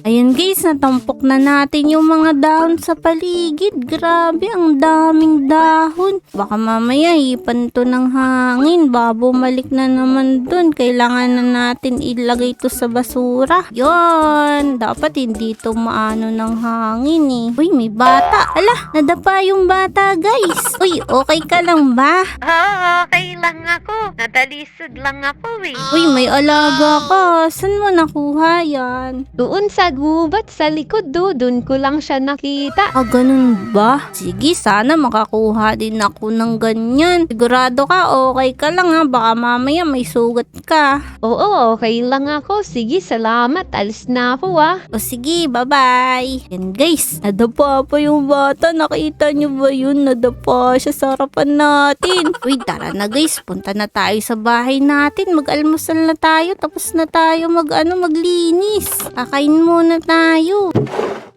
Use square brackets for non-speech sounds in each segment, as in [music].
Ayan guys, natampok na natin yung mga dahon sa paligid. Grabe, ang daming dahon. Baka mamaya hipan to ng hangin. Babumalik na naman dun. Kailangan na natin ilagay to sa basura. Yon, dapat hindi to maano ng hangin eh. Uy, may bata. Ala, nadapa yung bata guys. Uy, okay ka lang ba? Ah, okay lang ako. Nadalisod lang ako eh. Uy, may alaga ka. Saan mo nakuha yan? Doon sa gubat sa likod do, doon ko lang siya nakita. Ah, ganun ba? Sige, sana makakuha din ako ng ganyan. Sigurado ka, okay ka lang ha. Baka mamaya may sugat ka. Oo, okay lang ako. Sige, salamat. Alis na ako ah. O sige, bye-bye. Yan guys, nadapa pa yung bata. Nakita niyo ba yun? Nadapa siya sa harapan natin. Uy, tara na guys. Punta na tayo sa bahay natin. Mag-almusal na tayo. Tapos na tayo mag, ano, maglinis. Kakain muna tayo.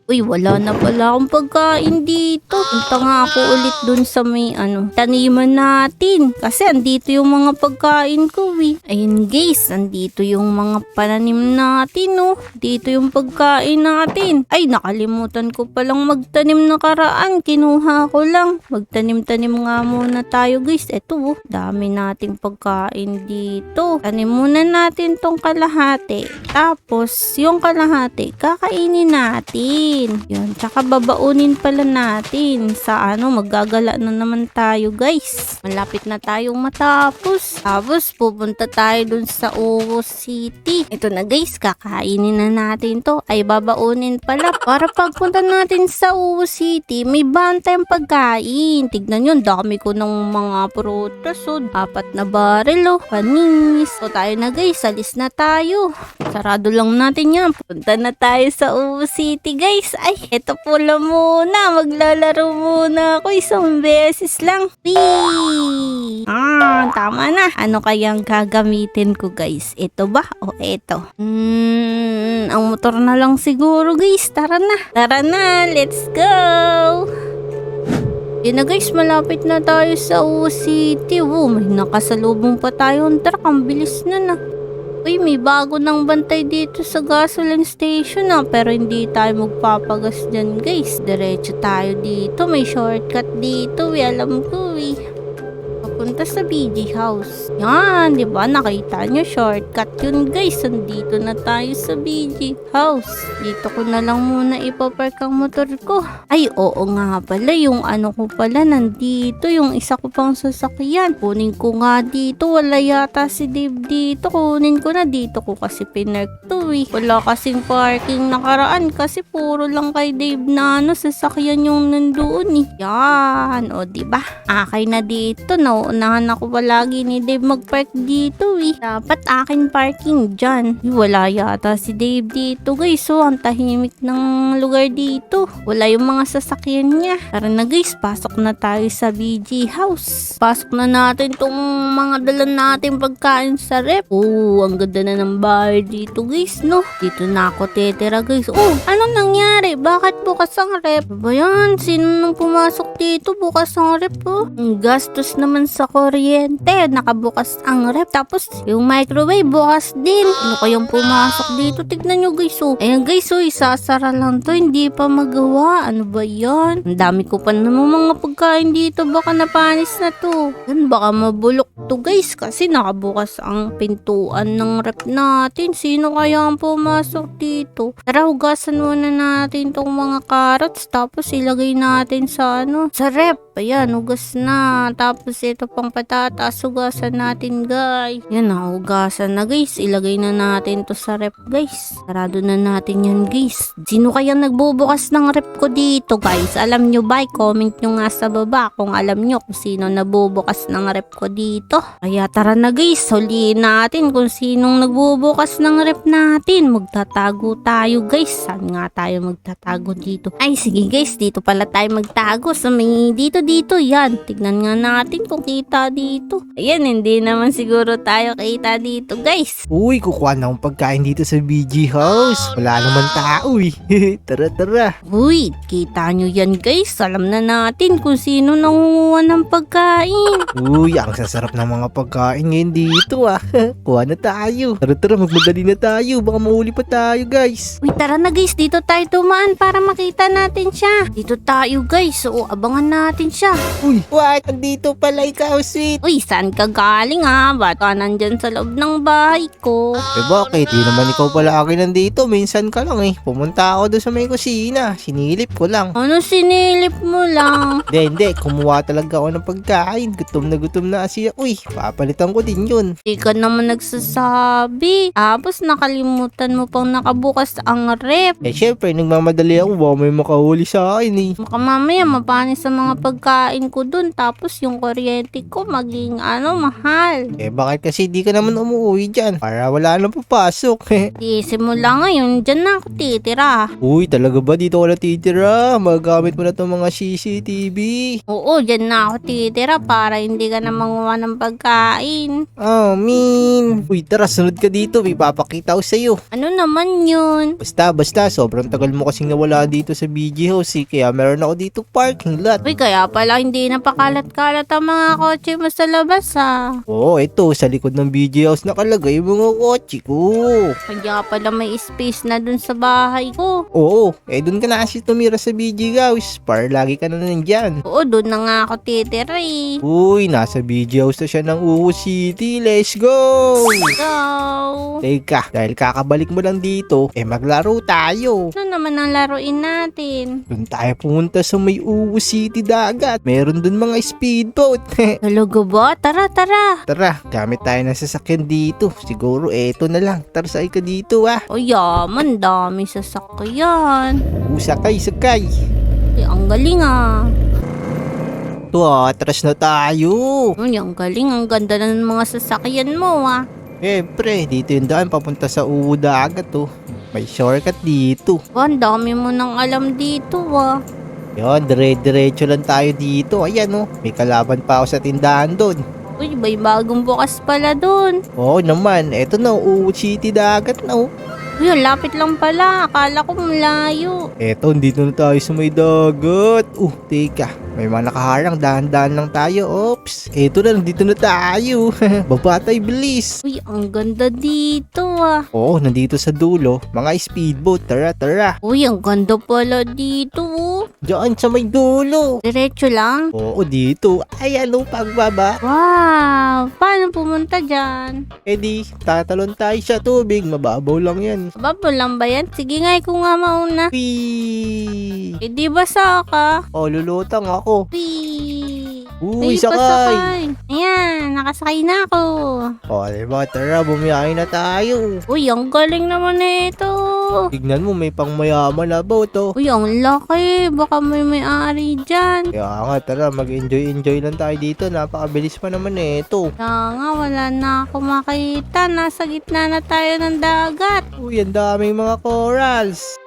Uy, wala na pala akong pagkain dito. Punta nga ako ulit dun sa may ano, taniman natin. Kasi andito yung mga pagkain ko eh. Ayun guys, andito yung mga pananim natin oh. Dito yung pagkain natin. Ay, nakalimutan ko palang magtanim na karaan. Kinuha ko lang. Magtanim-tanim nga muna tayo guys. Eto oh, dami nating pagkain dito. Tanim muna natin tong kalahati. Tapos, yung kalahati, kakainin natin. Yun, tsaka babaunin pala natin sa ano, maggagala na naman tayo guys. Malapit na tayong matapos. Tapos, pupunta tayo dun sa Uwo City. Ito na guys, kakainin na natin to. Ay, babaunin pala. Para pagpunta natin sa Uwo City, may bantay pagkain. Tignan yun, dami ko ng mga prutas. So, apat na baril, oh. Panis. So, tayo na guys, alis na tayo. Sarado lang natin yan. Punta na tayo sa Uwo City, guys. Ay, eto pula muna. Maglalaro muna ako isang beses lang. Whee! Ah, tama na. Ano kayang gagamitin ko, guys? Ito ba o ito? Hmm, ang motor na lang siguro, guys. Tara na. Tara na, let's go! Yun na guys, malapit na tayo sa Uwo City. Wow, may nakasalubong pa tayo ang truck. Ang bilis na na. Uy, may bago ng bantay dito sa gasoline station ah. Pero hindi tayo magpapagas dyan guys. Diretso tayo dito. May shortcut dito eh. Alam ko eh. Papunta sa BG House. Yan, di ba? Nakita nyo, shortcut yun guys. Nandito na tayo sa BG House. Dito ko na lang muna ipapark ang motor ko. Ay, oo nga pala. Yung ano ko pala nandito. Yung isa ko pang sasakyan. Kunin ko nga dito. Wala yata si Dave dito. Kunin ko na dito ko kasi pinark to eh. Wala kasing parking nakaraan kasi puro lang kay Dave na ano, sasakyan yung nandoon eh. Yan. O, di ba? Akay na dito. Nauunahan ako palagi ni Dave mag-park dito eh. Dapat akin parking dyan. Wala yata si Dave dito guys. So, ang tahimik ng lugar dito. Wala yung mga sasakyan niya. Tara na guys, pasok na tayo sa BG House. Pasok na natin tong mga dala natin pagkain sa rep. Oh, ang ganda na ng bahay dito guys, no? Dito na ako tetera guys. Oh, anong nangyari? Bakit bukas ang rep? Ano Ba yan? Sino nang pumasok dito? Bukas ang rep oh. Ang gastos naman sa kuryente. Nakabukas ang rep. Tapos, yung microwave bukas din. Ano kayang pumasok dito? Tignan nyo guys oh. Ayan guys oh, isasara lang to. Hindi pa magawa. Ano ba yan? Ang dami ko pa naman mga pagkain dito. Baka napanis na to. Yan, baka mabulok to guys. Kasi nakabukas ang pintuan ng rep natin. Sino kaya ang pumasok dito? Tara, hugasan muna natin tong mga carrots. Tapos ilagay natin sa ano, sa rep. Ayan, hugas na. Tapos ito pang patatas, hugasan natin guys. Yan na, hugasan na guys. Ilagay na natin to sa rep guys. Sarado na natin yan guys. Sino kaya nagbubukas ng rep ko dito guys? Alam nyo ba? Comment nyo nga sa baba kung alam nyo kung sino nabubukas ng rep ko dito. Kaya tara na guys, huliin natin kung sinong nagbubukas ng rep natin. Magtatago tayo guys. Saan nga tayo magtatago dito? Ay sige guys, dito pala tayo magtago. Sa may dito dito yan. Tignan nga natin kung kita dito. Ayan, hindi naman siguro tayo kita dito guys. Uy, kukuha na akong pagkain dito sa BG House. Wala naman tao eh. [laughs] tara, tara. Uy, kita nyo yan guys. Alam na natin kung sino nangunguha ng pagkain. Uy, ang sasarap ng mga pagkain ngayon dito ah. [laughs] Kuha na tayo. Tara, tara, magmadali na tayo. Baka mahuli pa tayo, guys. Uy, tara na guys, dito tayo tumaan para makita natin siya. Dito tayo guys, so abangan natin siya. Uy, what? Andito pala ikaw, sweet. Uy, saan ka galing ha? Ba't ka nandyan sa loob ng bahay ko? Eh bakit? Di naman ikaw pala akin nandito. Minsan ka lang eh. Pumunta ako doon sa may kusina. Sinilip ko lang. Ano sinilip mo lang? [laughs] Hindi, hindi. Kumuha talaga ako ng pagkain. Gutom na gutom na kasi eh. Papalitan ko din yun. Di ka naman nagsasabi. Tapos nakalimutan mo pang nakabukas ang rep. Eh syempre, nagmamadali ako. Baka may makahuli sa akin eh. Baka mamaya mapanis sa mga pagkain ko dun. Tapos yung kuryente ko maging ano, mahal. Eh bakit kasi di ka naman umuwi dyan? Para wala nang papasok. [laughs] Di simula ngayon, dyan na ako titira. Uy, talaga ba dito ka natitira? Magamit mo na itong mga CCTV. Oo, dyan na ako titira para hindi ka na manguha ng pagkain. Oh, min. Uy, tara, sunod ka dito. May papakita ko sa'yo. Ano naman yun? Basta, basta, sobrang tagal mo kasing nawala dito sa BG House eh. Kaya meron ako dito parking lot. Uy, kaya pala hindi na pakalat-kalat ang mga kotse mo sa labas ha. Oo, ito, sa likod ng BG House nakalagay yung mga kotse ko. Kaya pala may space na dun sa bahay ko. Oo, eh dun ka na kasi tumira sa BG House. Para lagi ka na nandyan. Oo, doon na nga ako titira eh. Uy, nasa BG House na siya ng Uhu City. Let's go! Go! Teka, dahil kakabalik mo lang dito, eh maglaro tayo. Ano naman ang laruin natin? Doon tayo pumunta sa may Uwu City dagat. Meron dun mga speedboat. [laughs] Talaga ba? Tara, tara. Tara, gamit tayo ng sasakyan dito. Siguro eto na lang. Tara, sakay ka dito ah. O yaman, dami sasakyan. Usakay, sakay. Ay, ang galing ah. Ito ah, atras na tayo. Uy, ang galing. Ang ganda na ng mga sasakyan mo ah. Siyempre, dito yung daan papunta sa Uwu dagat oh. May shortcut dito. Ba, ang dami mo nang alam dito ah. Yon, dire-diretso lang tayo dito. Ayan oh, may kalaban pa ako sa tindahan doon. Uy, may bagong bukas pala dun. Oo naman, eto na, Uwu City dagat na oh. Uy, lapit lang pala. Akala ko malayo. Eto, dito na tayo sa may dagat. Uh, teka. May mga nakaharang. Dahan-dahan lang tayo. Oops. Eto na, nandito na tayo. [laughs] Baba tayo, bilis. Uy, ang ganda dito ah. Oo, nandito sa dulo. Mga speedboat. Tara, tara. Uy, ang ganda pala dito oh. Diyan sa may dulo. Diretso lang. Oo, dito. Ay, ano, pagbaba. Wow! Paano pumunta dyan? Eh di, tatalon tayo sa tubig. Mababaw lang yan. Babo lang ba yan? Sige nga, ikaw nga mauna. Whee! Eh, di basa ka? Oh, lulutang ako. Wee! Uy, Ay, sakay. Ayan, nakasakay na ako. Oh, diba? Tara, bumiyahe na tayo. Uy, ang galing naman na ito. Tignan mo, may pangmayaman na ba ito? Uy, ang laki. Baka may may-ari dyan. Kaya nga, tara, mag-enjoy-enjoy lang tayo dito. Napakabilis pa naman eh, ito. Kaya nga, wala na ako makita. Nasa gitna na tayo ng dagat. Uy, ang daming mga corals.